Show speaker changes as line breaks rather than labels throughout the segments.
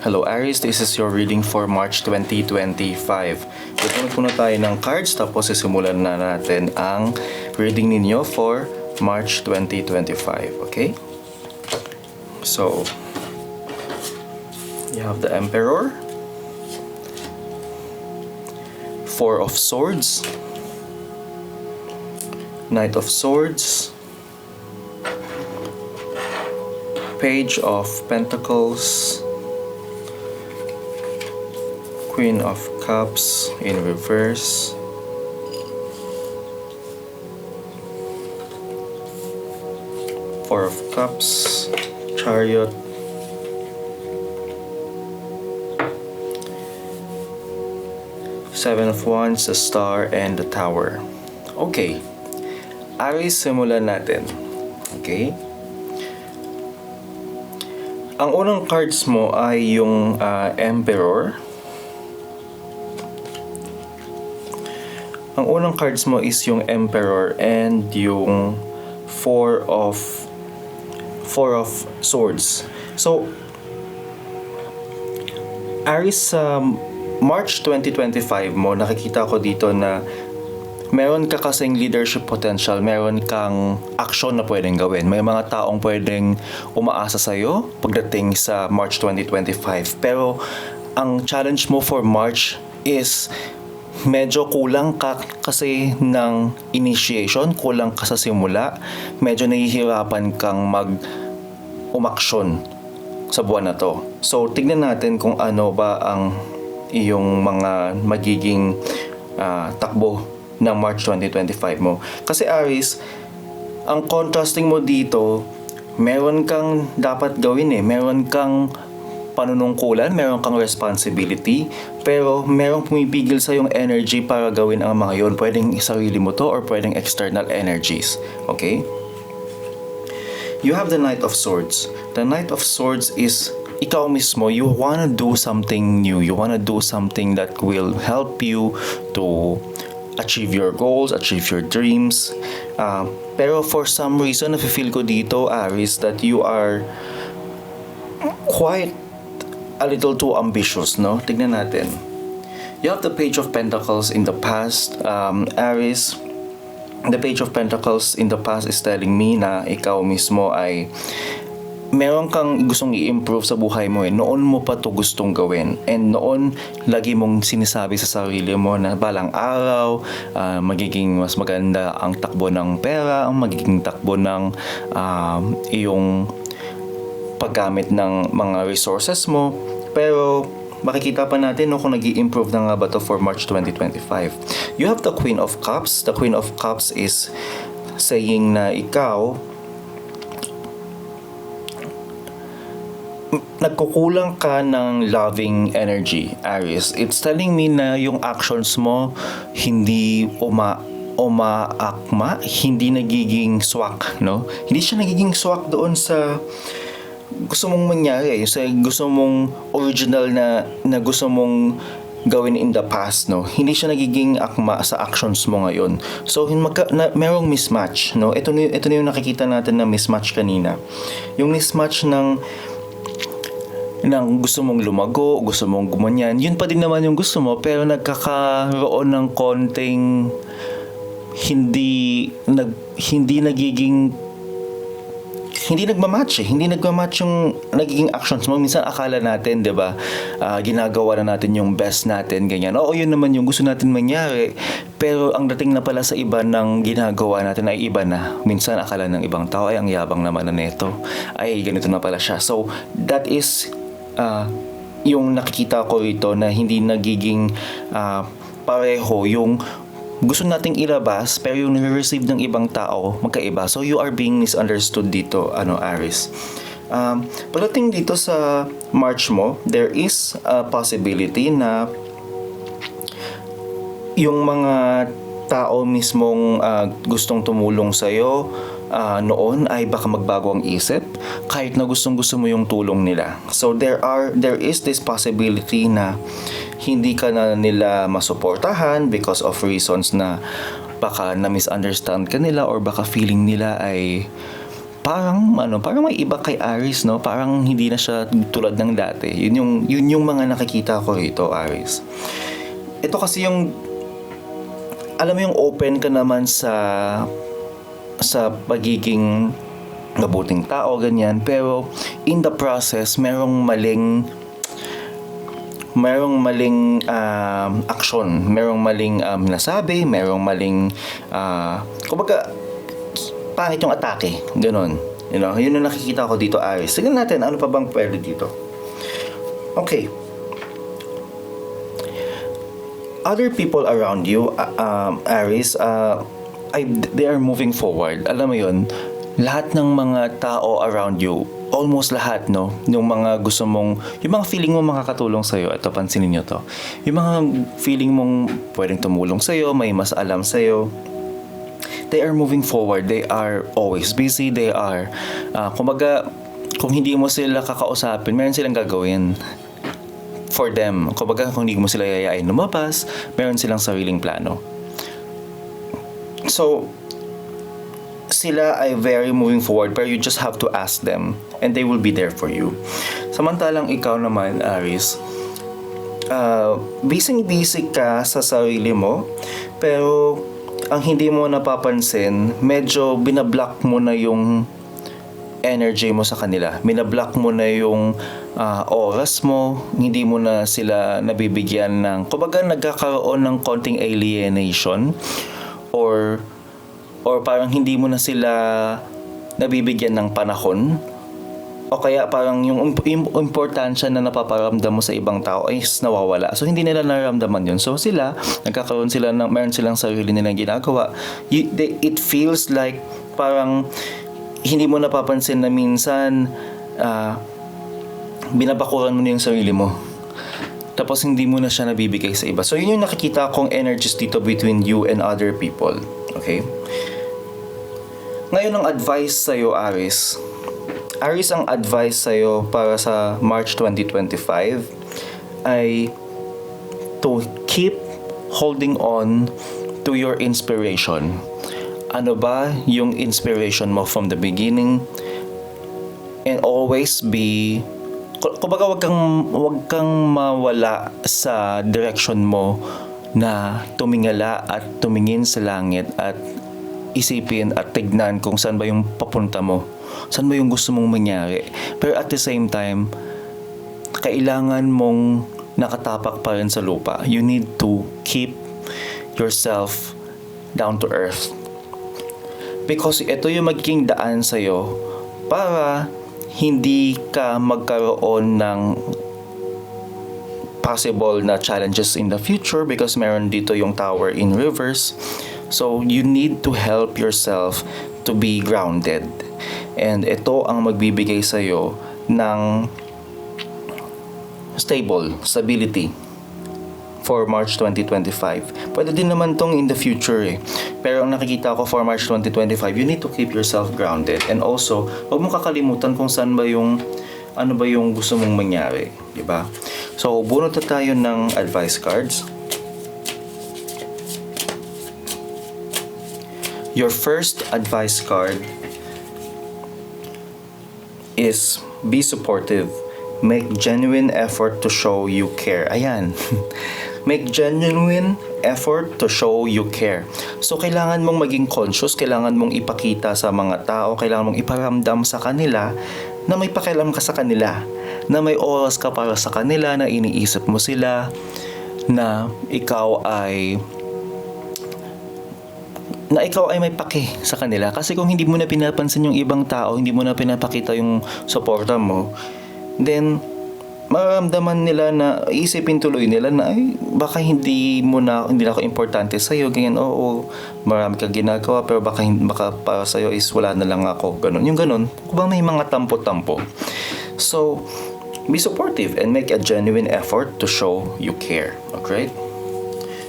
Hello Aries, this is your reading for March 2025. Pupunod muna tayo ng cards tapos sisimulan na natin ang reading ninyo for March 2025. Okay? So, you have the Emperor, Four of Swords, Knight of Swords, Page of Pentacles, Queen of Cups in reverse. Four of Cups, Chariot. Seven of Wands, the Star, and the Tower. Okay. Aries, simulan natin. Okay? Ang unang cards mo ay yung ah, Emperor. Ang unang cards mo is yung Emperor and yung Four of Four of Swords. So, Aries, sa March 2025 mo, nakikita ko dito na meron ka kasing leadership potential, meron kang action na pwedeng gawin. May mga taong pwedeng umaasa sa'yo pagdating sa March 2025. Pero ang challenge mo for March is medyo kulang ka kasi ng initiation, kulang ka sa simula, medyo nahihirapan kang mag umaksyon sa buwan na to. So, tignan natin kung ano ba ang iyong mga magiging ah, takbo ng March 2025 mo. Kasi Aries, ang contrasting mo dito, meron kang dapat gawin eh. Meron kang panunungkulan, meron kang responsibility, pero merong pumipigil sa yung energy para gawin ang mga yon. Pwedeng sarili mo to or pwedeng external energies. Okay? You have the Knight of Swords. The Knight of Swords is ikaw mismo, you wanna do something new. You wanna do something that will help you to achieve your goals, achieve your dreams. Ah, pero for some reason, nafe-feel ko dito, Aries, that you are quite a little too ambitious, no? Tignan natin. You have the Page of Pentacles in the past, um, Aries. The Page of Pentacles in the past is telling me na ikaw mismo ay meron kang gustong i-improve sa buhay mo eh. Noon mo pa to gustong gawin. And noon, lagi mong sinasabi sa sarili mo na balang araw, ah, magiging mas maganda ang takbo ng pera, ang magiging takbo ng ah, iyong paggamit ng mga resources mo. Pero makikita pa natin no, kung nag improve na nga ba to for March 2025. You have the Queen of Cups. The Queen of Cups is saying na ikaw nagkukulang ka ng loving energy, Aries. It's telling me na yung actions mo hindi uma umaakma, hindi nagiging swak, no? Hindi siya nagiging swak doon sa gusto mong mangyari, sa gusto mong original na na gusto mong gawin in the past, no? Hindi siya nagiging akma sa actions mo ngayon. So, magka, na, merong mismatch, no? Ito, ito na yung nakikita natin na mismatch kanina. Yung mismatch ng ng gusto mong lumago, gusto mong gumanyan, yun pa din naman yung gusto mo, pero nagkakaroon ng konting hindi nag hindi nagiging hindi nagmamatch eh. Hindi nagmamatch yung nagiging actions mo. Minsan akala natin, di ba, ah, ginagawa na natin yung best natin, ganyan. Oo, yun naman yung gusto natin mangyari. Pero ang dating na pala sa iba ng ginagawa natin ay iba na. Minsan akala ng ibang tao ay ang yabang naman na neto. Ay, ganito na pala siya. So, that is ah, yung nakikita ko rito na hindi nagiging ah, pareho yung gusto nating ilabas pero yung nire-receive ng ibang tao magkaiba. So you are being misunderstood dito, ano Aris. Um, pagdating dito sa March mo, there is a possibility na yung mga tao mismong ah, gustong tumulong sa'yo ah, noon ay baka magbago ang isip kahit na gustong gusto mo yung tulong nila. So there are there is this possibility na hindi ka na nila masuportahan because of reasons na baka na misunderstand ka nila or baka feeling nila ay parang ano, parang may iba kay Aris, no? Parang hindi na siya tulad ng dati. Yun yung yun yung mga nakikita ko rito, Aris. Ito kasi yung alam mo yung open ka naman sa sa pagiging mabuting tao ganyan pero in the process merong maling merong maling um, action, merong maling um, nasabi, merong maling uh, kumbaga pangit yung atake, ganun. You know, yun ang nakikita ko dito, Aris. Tignan natin, ano pa bang pwede dito? Okay. Other people around you, uh, um, Aris, uh, I, they are moving forward. Alam mo yun, lahat ng mga tao around you, almost lahat, no? Yung mga gusto mong, yung mga feeling mo makakatulong sa'yo, ito, pansinin nyo to. Yung mga feeling mong pwedeng tumulong sa'yo, may mas alam sa'yo, they are moving forward. They are always busy. They are, uh, kumbaga, kung hindi mo sila kakausapin, meron silang gagawin for them. Kumbaga, kung hindi mo sila yayain lumabas, meron silang sariling plano. So, sila ay very moving forward pero you just have to ask them and they will be there for you. Samantalang ikaw naman, Aris, uh, busy-busy ka sa sarili mo pero ang hindi mo napapansin, medyo binablock mo na yung energy mo sa kanila. Binablock mo na yung uh, oras mo, hindi mo na sila nabibigyan ng, kumbaga nagkakaroon ng konting alienation or or parang hindi mo na sila nabibigyan ng panahon o kaya parang yung importansya na napaparamdam mo sa ibang tao ay nawawala. So hindi nila nararamdaman yun. So sila, nagkakaroon sila ng, meron silang sarili nilang ginagawa. You, they, it feels like parang hindi mo napapansin na minsan uh, binabakuran mo na yung sarili mo. Tapos hindi mo na siya nabibigay sa iba. So yun yung nakikita kong energies dito between you and other people. Okay? Ngayon ang advice sa'yo, Aris. Aris, ang advice sa'yo para sa March 2025 ay to keep holding on to your inspiration. Ano ba yung inspiration mo from the beginning? And always be kumbaga wag kang wag kang mawala sa direction mo na tumingala at tumingin sa langit at isipin at tignan kung saan ba yung papunta mo. Saan ba yung gusto mong mangyari. Pero at the same time, kailangan mong nakatapak pa rin sa lupa. You need to keep yourself down to earth. Because ito yung magiging daan sa'yo para hindi ka magkaroon ng possible na challenges in the future because meron dito yung tower in reverse So, you need to help yourself to be grounded. And ito ang magbibigay sa'yo ng stable, stability for March 2025. Pwede din naman tong in the future eh. Pero ang nakikita ko for March 2025, you need to keep yourself grounded. And also, huwag mo kakalimutan kung saan ba yung ano ba yung gusto mong mangyari, di ba? So, bunot na tayo ng advice cards. Your first advice card is be supportive. Make genuine effort to show you care. Ayan. Make genuine effort to show you care. So, kailangan mong maging conscious, kailangan mong ipakita sa mga tao, kailangan mong iparamdam sa kanila na may pakialam ka sa kanila, na may oras ka para sa kanila, na iniisip mo sila, na ikaw ay na ikaw ay may pake sa kanila. Kasi kung hindi mo na pinapansin yung ibang tao, hindi mo na pinapakita yung suporta mo, then mararamdaman nila na isipin tuloy nila na ay baka hindi mo na hindi na ako importante sa iyo ganyan. Oo marami ka ginagawa pero baka baka para sa iyo is wala na lang ako ganun. Yung ganun kung may mga tampo-tampo. So be supportive and make a genuine effort to show you care okay?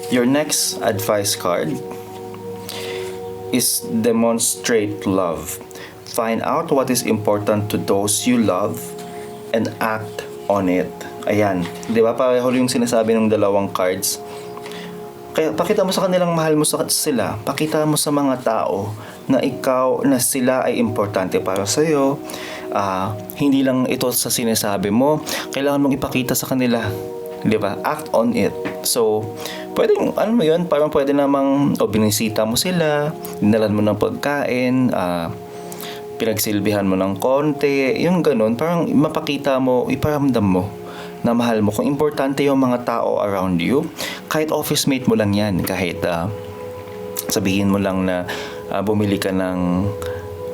Your next advice card is demonstrate love. Find out what is important to those you love and act on it. Ayan. Di ba? Pareho yung sinasabi ng dalawang cards. Kaya pakita mo sa kanilang mahal mo sa sila. Pakita mo sa mga tao na ikaw, na sila ay importante para sa'yo. Ah, hindi lang ito sa sinasabi mo, kailangan mong ipakita sa kanila. 'di ba? Act on it. So, pwedeng, ano mo yun, parang pwede namang, o binisita mo sila, dinalan mo ng pagkain, ah, pinagsilbihan mo ng konti, yung ganun, parang mapakita mo, iparamdam mo na mahal mo. Kung importante yung mga tao around you, kahit office mate mo lang yan, kahit ah, sabihin mo lang na ah, bumili ka ng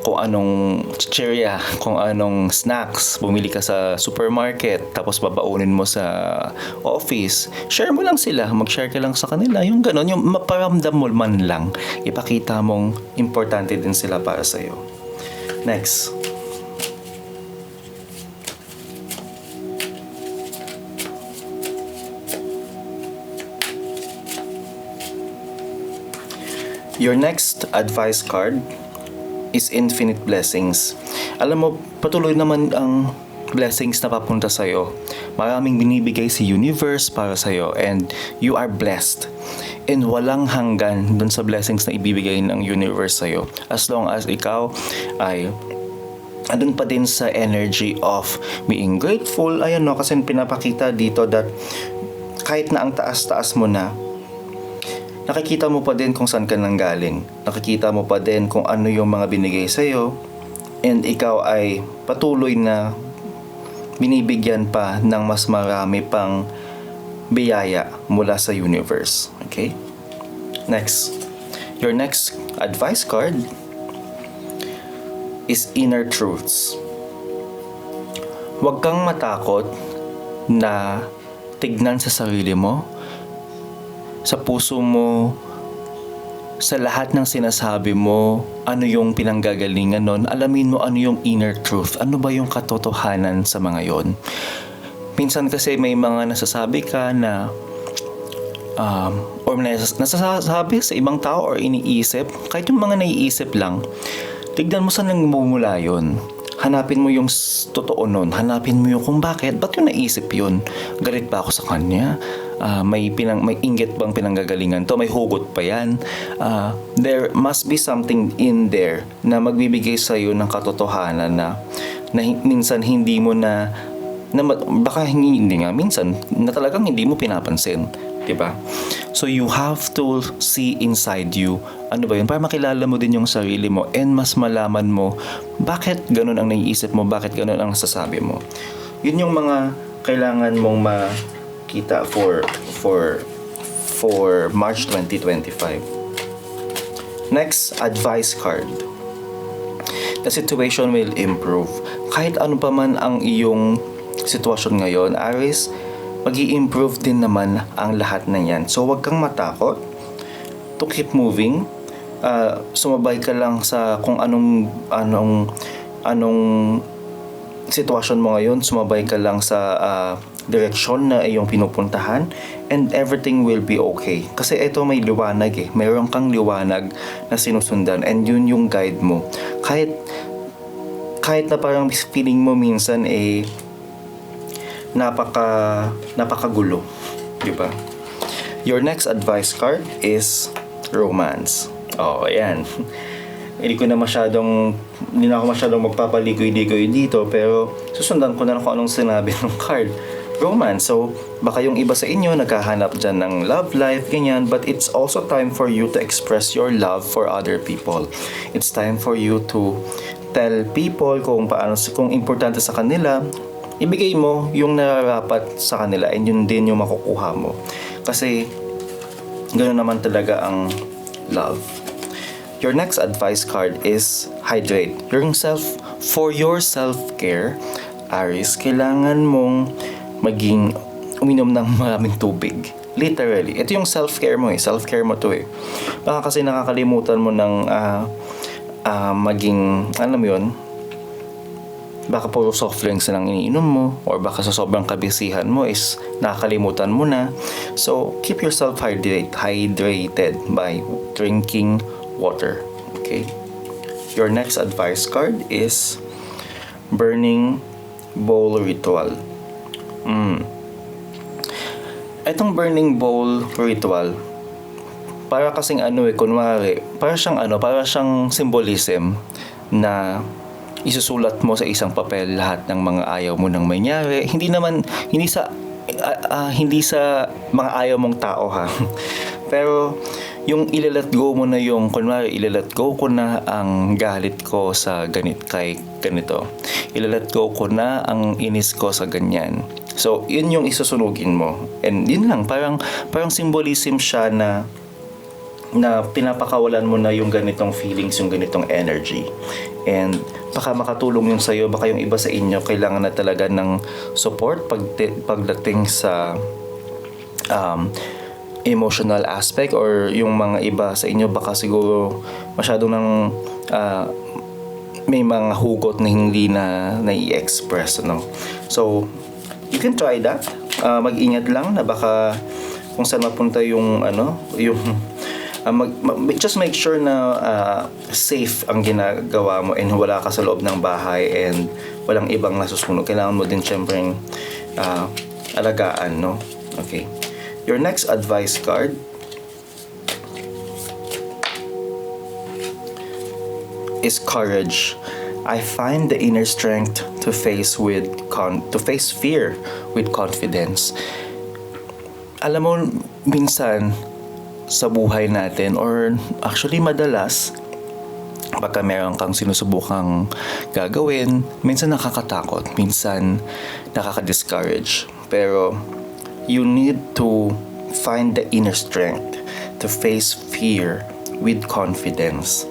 kung anong chicheria, kung anong snacks, bumili ka sa supermarket, tapos babaunin mo sa office, share mo lang sila, mag-share ka lang sa kanila, yung ganon, yung maparamdam mo man lang, ipakita mong importante din sila para sa'yo. Next. Your next advice card is infinite blessings. Alam mo, patuloy naman ang blessings na papunta sa'yo. Maraming binibigay si universe para sa'yo and you are blessed. And walang hanggan dun sa blessings na ibibigay ng universe sa'yo. As long as ikaw ay andun pa din sa energy of being grateful. Ayan no, kasi pinapakita dito that kahit na ang taas-taas mo na, nakikita mo pa din kung saan ka nang galing. Nakikita mo pa din kung ano yung mga binigay sa'yo. And ikaw ay patuloy na binibigyan pa ng mas marami pang biyaya mula sa universe. Okay? Next. Your next advice card is inner truths. Huwag kang matakot na tignan sa sarili mo sa puso mo, sa lahat ng sinasabi mo, ano yung pinanggagalingan nun, alamin mo ano yung inner truth, ano ba yung katotohanan sa mga yon. Minsan kasi may mga nasasabi ka na um, or nas- nasasabi sa ibang tao or iniisip, kahit yung mga naiisip lang, tignan mo saan nagmumula yun. Hanapin mo yung totoo nun. Hanapin mo yung kung bakit. Ba't yung naisip yun? Galit ba ako sa kanya? Ah, may pinang may inggit bang pinanggagalingan to? May hugot pa yan. Ah, there must be something in there na magbibigay sa iyo ng katotohanan na na minsan hindi mo na na ma- baka hindi, nga minsan na talagang hindi mo pinapansin 'di ba? So you have to see inside you ano ba yun? Para makilala mo din yung sarili mo and mas malaman mo bakit ganun ang naiisip mo bakit ganun ang nasasabi mo. Yun yung mga kailangan mong makita for for for March 2025 next advice card the situation will improve. Kahit ano pa man ang iyong sitwasyon ngayon, Aris, mag improve din naman ang lahat na yan. So, wag kang matakot to keep moving. Ah, sumabay ka lang sa kung anong anong anong sitwasyon mo ngayon, sumabay ka lang sa ah, direksyon na iyong pinupuntahan and everything will be okay. Kasi ito may liwanag eh. Mayroon kang liwanag na sinusundan and yun yung guide mo. Kahit kahit na parang feeling mo minsan eh napaka napakagulo, 'di ba? Your next advice card is romance. Oh, ayan. hindi ko na masyadong hindi na ako masyadong magpapaligoy-ligoy dito pero susundan ko na lang kung anong sinabi ng card romance so baka yung iba sa inyo naghahanap dyan ng love life ganyan. But it's also time for you to express your love for other people. It's time for you to tell people kung paano kung importante sa kanila ibigay mo yung nararapat sa kanila and yun din yung makukuha mo. Kasi ganoon naman talaga ang love. Your next advice card is hydrate yourself for your self-care. Aris, kailangan mong maging uminom ng maraming tubig. Literally. Ito yung self-care mo eh. Self-care mo to eh. Baka kasi nakakalimutan mo ng ah, ah, maging, alam yun, baka puro soft drinks na lang iniinom mo or baka sa sobrang kabisihan mo is nakakalimutan mo na. So, keep yourself hydrate, hydrated by drinking water. Okay? Your next advice card is burning bowl ritual. Mm. Itong burning bowl ritual, para kasing ano eh, kunwari, para siyang ano, para siyang symbolism na isusulat mo sa isang papel lahat ng mga ayaw mo nang mangyari. Hindi naman, hindi sa, ah, ah, hindi sa mga ayaw mong tao ha. Pero, yung ilalet go mo na yung, kunwari, ilalet go ko na ang galit ko sa ganit kay ganito. Ilalet go ko na ang inis ko sa ganyan. So, yun yung isusunugin mo. And yun lang, parang, parang symbolism siya na na pinapakawalan mo na yung ganitong feelings, yung ganitong energy. And baka makatulong yun sa'yo, baka yung iba sa inyo kailangan na talaga ng support pag, pagdating sa um, emotional aspect or yung mga iba sa inyo baka siguro masyado ng ah, may mga hugot na hindi na nai-express ano. So, you can try that. Ah, mag-ingat lang na baka kung saan mapunta yung ano, yung ah, mag, ma- just make sure na ah, safe ang ginagawa mo and wala ka sa loob ng bahay and walang ibang nasusunog. Kailangan mo din syempre ah, alagaan, no? Okay. Your next advice card is courage. I find the inner strength to face with con- to face fear with confidence. Alam mo minsan sa buhay natin or actually madalas baka meron kang sinusubukang gagawin, minsan nakakatakot, minsan nakaka-discourage. Pero you need to find the inner strength to face fear with confidence.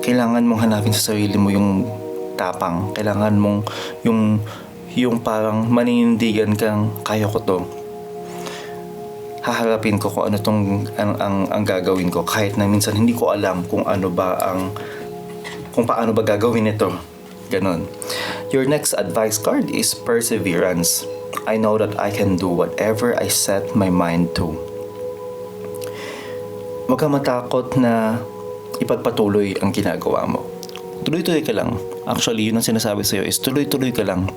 Kailangan mong hanapin sa sarili mo yung tapang. Kailangan mong yung yung parang maninindigan kang kaya ko to. Haharapin ko kung ano tong ang, ang, ang gagawin ko kahit na minsan hindi ko alam kung ano ba ang kung paano ba gagawin ito. Ganon. Your next advice card is perseverance. I know that I can do whatever I set my mind to. Huwag kang matakot na ipagpatuloy ang ginagawa mo. Tuloy-tuloy ka lang. Actually, yun ang sinasabi sa'yo is tuloy-tuloy ka lang.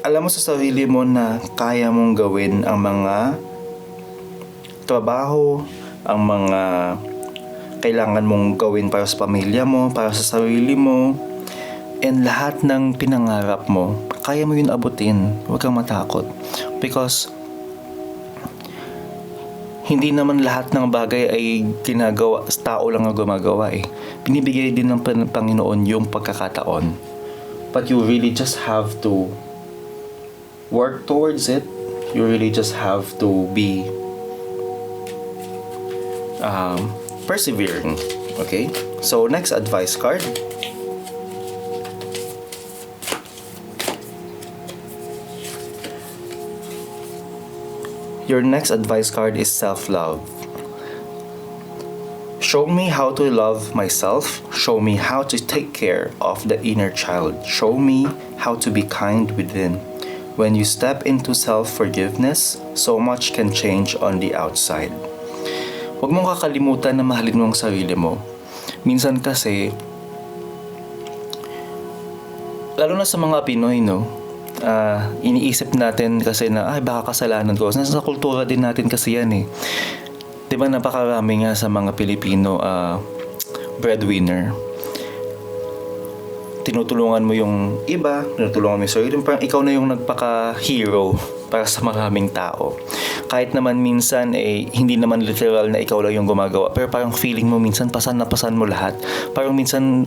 Alam mo sa sarili mo na kaya mong gawin ang mga trabaho, ang mga kailangan mong gawin para sa pamilya mo, para sa sarili mo, and lahat ng pinangarap mo, kaya mo yun abutin. Huwag kang matakot. Because hindi naman lahat ng bagay ay ginagawa, tao lang ang gumagawa eh. Binibigay din ng Pan- Panginoon yung pagkakataon. But you really just have to work towards it. You really just have to be um, persevering. Okay? So, next advice card. Your next advice card is self love. Show me how to love myself. Show me how to take care of the inner child. Show me how to be kind within. When you step into self forgiveness, so much can change on the outside. Huwag mong kakalimutan na mahalin mo ang sarili mo. Minsan kasi, lalo na sa mga Pinoy, no? Ah, iniisip natin kasi na, ay baka kasalanan ko. Nasa kultura din natin kasi yan eh. Di ba napakarami nga sa mga Pilipino ah, breadwinner. Tinutulungan mo yung iba, tinutulungan mo yung sarili mo. Parang ikaw na yung nagpaka-hero para sa maraming tao. Kahit naman minsan, eh, hindi naman literal na ikaw lang yung gumagawa. Pero parang feeling mo minsan, pasan na pasan mo lahat. Parang minsan,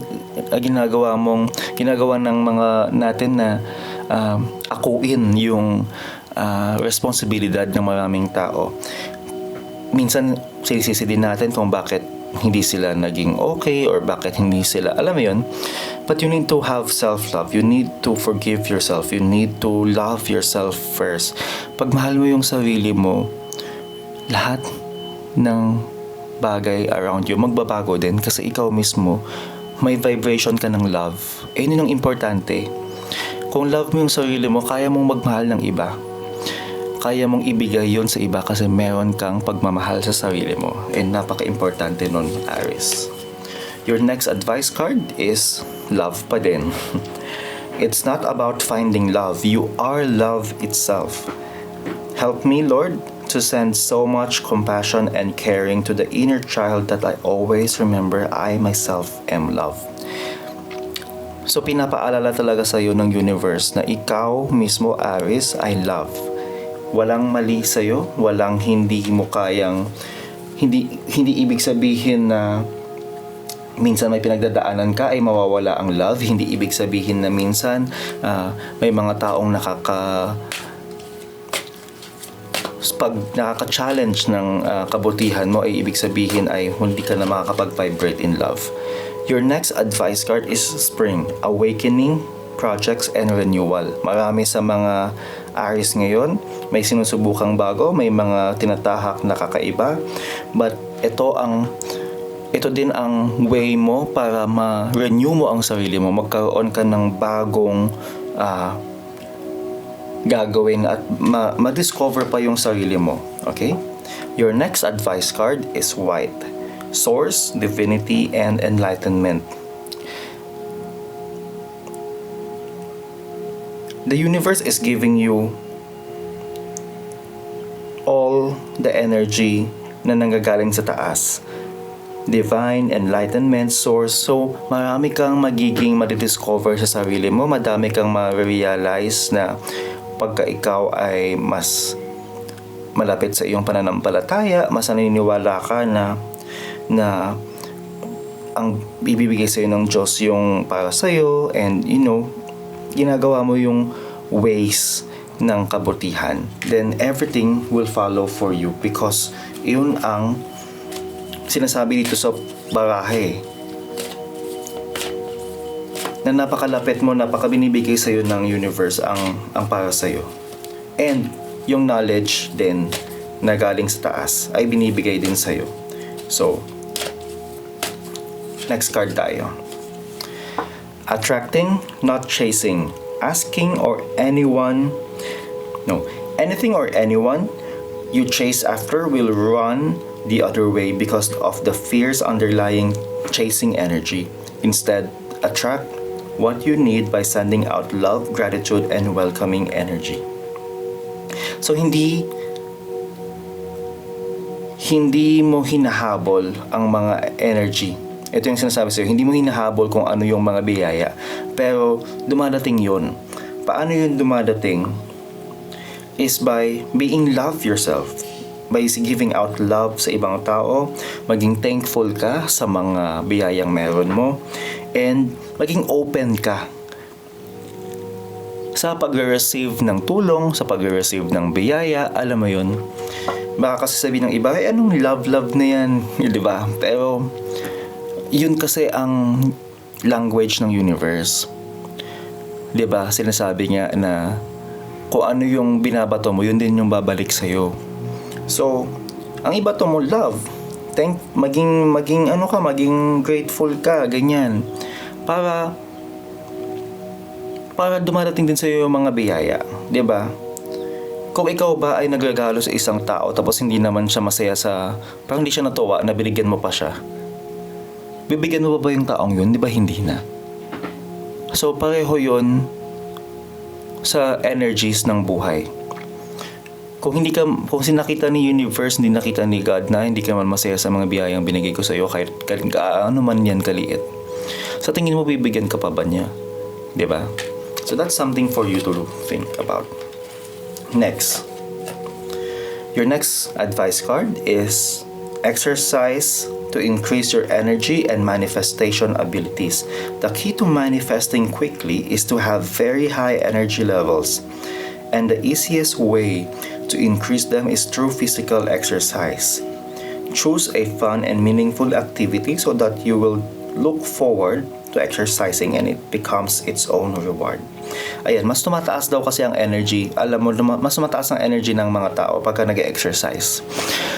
ah, ginagawa mong, ginagawa ng mga natin na ah, akuin yung ah, responsibilidad ng maraming tao minsan sinisisi din natin kung bakit hindi sila naging okay or bakit hindi sila, alam mo. But you need to have self-love. You need to forgive yourself. You need to love yourself first. Pag mahal mo yung sarili mo, lahat ng bagay around you magbabago din kasi ikaw mismo may vibration ka ng love. Eh, yun ang importante. Kung love mo yung sarili mo, kaya mong magmahal ng iba kaya mong ibigay yon sa iba kasi meron kang pagmamahal sa sarili mo. And napaka-importante nun, Aris. Your next advice card is love pa din. It's not about finding love. You are love itself. Help me, Lord, to send so much compassion and caring to the inner child that I always remember I myself am love. So pinapaalala talaga sa iyo ng universe na ikaw mismo Aris I love. Walang mali sa iyo, walang hindi mo kayang hindi hindi ibig sabihin na minsan may pinagdadaanan ka ay mawawala ang love. Hindi ibig sabihin na minsan ah, may mga taong nakaka pag nakaka-challenge ng ah, kabutihan mo ay ibig sabihin ay hindi ka na makakapag-vibrate in love. Your next advice card is Spring, Awakening, Projects, and Renewal. Marami sa mga Aries ngayon, may sinusubukang bago, may mga tinatahak na kakaiba, but ito ang ito din ang way mo para ma-renew mo ang sarili mo, magkaroon ka ng bagong ah, gagawin at ma- ma-discover pa yung sarili mo. Okay? Your next advice card is white. Source, divinity, and enlightenment. The universe is giving you all the energy na nanggagaling sa taas. Divine enlightenment source. So, marami kang magiging madidiscover sa sarili mo. Madami kang ma-realize na pagka ikaw ay mas malapit sa iyong pananampalataya, mas naniniwala ka na na ang ibibigay sa iyo ng Diyos yung para sa iyo and you know ginagawa mo yung ways ng kabutihan then everything will follow for you because yun ang sinasabi dito sa barahe na napakalapit mo, napakabinibigay sa'yo ng universe ang, ang para sa'yo. And yung knowledge din na galing sa taas ay binibigay din sa'yo. So, next card tayo. Attracting, not chasing. Asking or anyone, no, anything or anyone you chase after will run the other way because of the fierce underlying chasing energy. Instead, attract what you need by sending out love, gratitude, and welcoming energy. So, hindi hindi mo hinahabol ang mga energy. Ito yung sinasabi sa'yo, hindi mo hinahabol kung ano yung mga biyaya. Pero dumadating yun. Paano yun dumadating? Is by being love yourself. By giving out love sa ibang tao, maging thankful ka sa mga biyayang meron mo, and maging open ka sa pag-receive ng tulong, sa pag-receive ng biyaya, alam mo yun. Baka kasi sabihin ng iba, ay anong love-love na yan, di ba? Pero, yun kasi ang language ng universe. Di ba? Sinasabi niya na kung ano yung binabato mo, yun din yung babalik sa'yo. So, ang ibato mo, love. Thank, maging, maging ano ka, maging grateful ka, ganyan. Para, para dumarating din sa'yo yung mga biyaya. Di ba? Kung ikaw ba ay nagregalo sa isang tao tapos hindi naman siya masaya sa... Parang hindi siya natuwa na binigyan mo pa siya. Bibigyan mo ba ba yung taong yun? Di ba hindi na? So pareho yun sa energies ng buhay. Kung hindi ka, kung sinakita ni universe, hindi nakita ni God na hindi ka man masaya sa mga biyayang binigay ko sa iyo kahit kahit ka, ano man yan kaliit. Sa tingin mo bibigyan ka pa ba niya? 'Di ba? So that's something for you to think about. Next. Your next advice card is exercise to increase your energy and manifestation abilities. The key to manifesting quickly is to have very high energy levels. And the easiest way to increase them is through physical exercise. Choose a fun and meaningful activity so that you will look forward to exercising and it becomes its own reward. Ayan, mas tumataas daw kasi ang energy. Alam mo, mas tumataas ang energy ng mga tao pagka nag-exercise.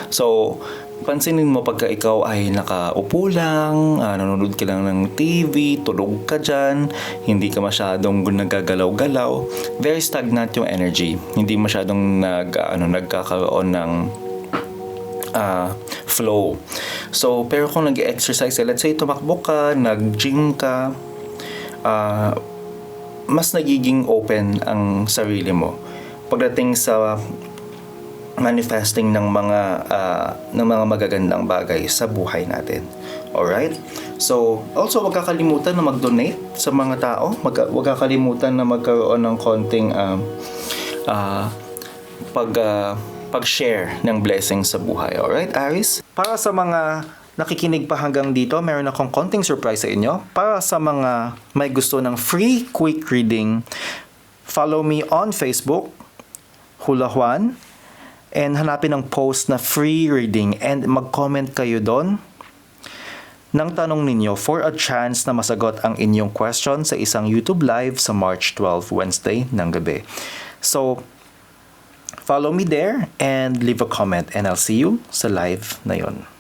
So, pansinin mo pagka ikaw ay nakaupo lang, ah, nanonood ka lang ng TV, tulog ka dyan, hindi ka masyadong nagagalaw-galaw, very stagnant yung energy. Hindi masyadong nag, ano, nagkakaroon ng ah, flow. So, pero kung nag-exercise, let's say tumakbo ka, nag-gym ka, ah, mas nagiging open ang sarili mo. Pagdating sa manifesting ng mga ah, ng mga magagandang bagay sa buhay natin. Alright? So, also wag kakalimutan na mag-donate sa mga tao. Mag wag kakalimutan na magkaroon ng konting um, ah, pag ah, pag-share ng blessing sa buhay. Alright, Aris? Para sa mga nakikinig pa hanggang dito, meron akong konting surprise sa inyo. Para sa mga may gusto ng free quick reading, follow me on Facebook, Hula Juan, and hanapin ang post na free reading and mag-comment kayo doon ng tanong ninyo for a chance na masagot ang inyong question sa isang YouTube live sa March 12, Wednesday ng gabi. So, follow me there and leave a comment and I'll see you sa live na yon.